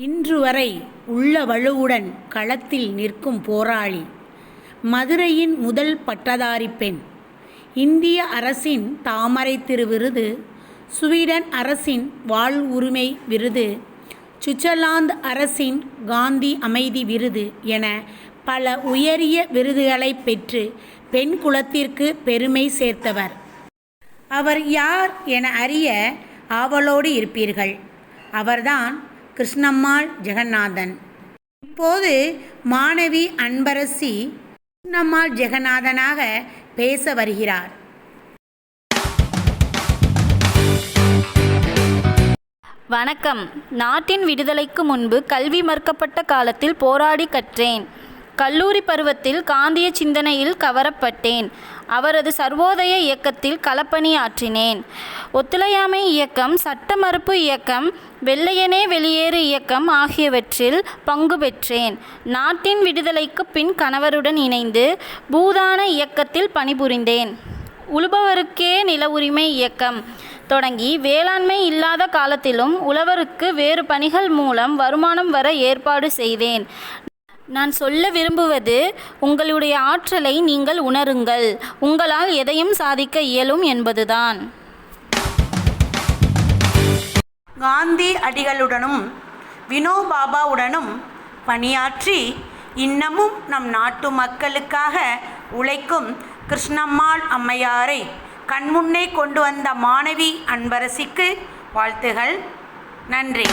இன்று வரை உள்ள வலுவுடன் களத்தில் நிற்கும் போராளி மதுரையின் முதல் பட்டதாரி பெண். இந்திய அரசின் தாமரை திரு விருது சுவீடன் அரசின் வாழ்வுரிமை விருது சுவிட்சர்லாந்து அரசின் காந்தி அமைதி விருது என பல உயரிய விருதுகளை பெற்று பெண் குலத்திற்கு பெருமை சேர்த்தவர். அவர் யார் என அறிய ஆவலோடு இருப்பீர்கள். அவர்தான் கிருஷ்ணம்மாள் ஜெகநாதன். இப்போது மாணவி அன்பரசி கிருஷ்ணம்மாள் ஜெகநாதனாக பேச வருகிறார். வணக்கம். நாட்டின் விடுதலைக்கு முன்பு கல்வி மறுக்கப்பட்ட காலத்தில் போராடி கற்றேன். கல்லூரி பருவத்தில் காந்திய சிந்தனையில் கவரப்பட்டேன். அவரது சர்வோதய இயக்கத்தில் களப்பணியாற்றினேன். ஒத்துழையாமை இயக்கம் சட்ட மறுப்பு இயக்கம் வெள்ளையனே வெளியேறு இயக்கம் ஆகியவற்றில் பங்கு பெற்றேன். நாட்டின் விடுதலைக்கு பின் கணவருடன் இணைந்து பூதான இயக்கத்தில் பணிபுரிந்தேன். உழுபவருக்கே நில உரிமை இயக்கம் தொடங்கி வேளாண்மை இல்லாத காலத்திலும் உழவருக்கு வேறு பணிகள் மூலம் வருமானம் வர ஏற்பாடு செய்தேன். நான் சொல்ல விரும்புவது உங்களுடைய ஆற்றலை நீங்கள் உணருங்கள். உங்களால் எதையும் சாதிக்க இயலும் என்பதுதான். காந்தி அடிகளுடனும் வினோபாபாவுடனும் பணியாற்றி இன்னமும் நம் நாட்டு மக்களுக்காக உழைக்கும் கிருஷ்ணம்மாள் அம்மையாரை கண்முன்னே கொண்டு வந்த மாணவி அன்பரசிக்கு வாழ்த்துகள். நன்றி.